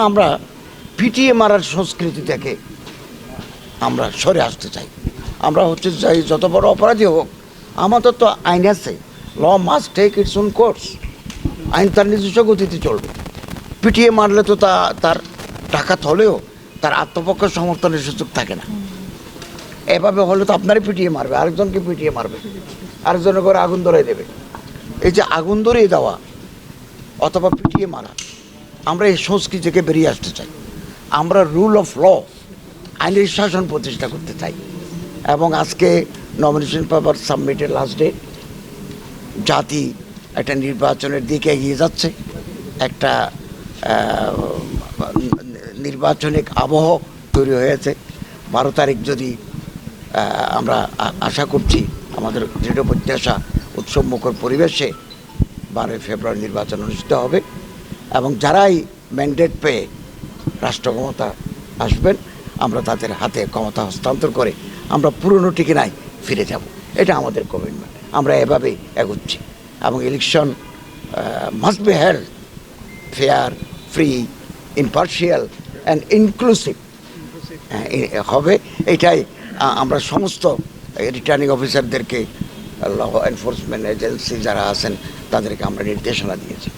আমরা পিটিয়ে মারার সংস্কৃতি থেকে আমরা সরে আসতে চাই। আমরা হচ্ছে চাই যত বড় অপরাধী হোক, আমাদের তো আইন আছে। Law must take its own course আইন তার নিজস্ব গতিতে চলবে। পিটিয়ে মারলে তো তা, তার টাকা হলেও তার আত্মপক্ষ সমর্থনের সুযোগ থাকে না। এভাবে হলে তো আপনারই পিটিয়ে মারবে, আরেকজনকে পিটিয়ে মারবে, আরেকজনের করে আগুন ধরে দেবে। এই যে আগুন ধরিয়ে দেওয়া অথবা পিটিয়ে মারা আমরা এই সংস্কৃতি থেকে বেরিয়ে আসতে চাই। আমরা রুল অফ ল আইনের শাসন প্রতিষ্ঠা করতে চাই। এবং আজকে নমিনেশন পেপার সাবমিটের লাস্ট ডেট জাতি একটা নির্বাচনের দিকে এগিয়ে যাচ্ছে। একটা নির্বাচনিক আবহ তৈরি হয়েছে। বারো তারিখ যদি আমরা আশা করছি আমাদের দৃঢ় প্রত্যাশা উৎসবমুখর পরিবেশে বারোই ফেব্রুয়ারি নির্বাচন অনুষ্ঠিত হবে। এবং যারাই ম্যান্ডেট পেয়ে রাষ্ট্র ক্ষমতা আসবেন, আমরা তাদের হাতে ক্ষমতা হস্তান্তর করে আমরা পুরনো ঠিকানায় ফিরে যাব। এটা আমাদের কমিটমেন্ট আমরা এভাবেই এগোচ্ছি। এবং election must be held fair free impartial and inclusive হবে। এটাই আমরা সমস্ত রিটার্নিং অফিসারদেরকে ল এনফোর্সমেন্ট এজেন্সি যারা আছেন, তাদেরকে আমরা নির্দেশনা দিয়েছি।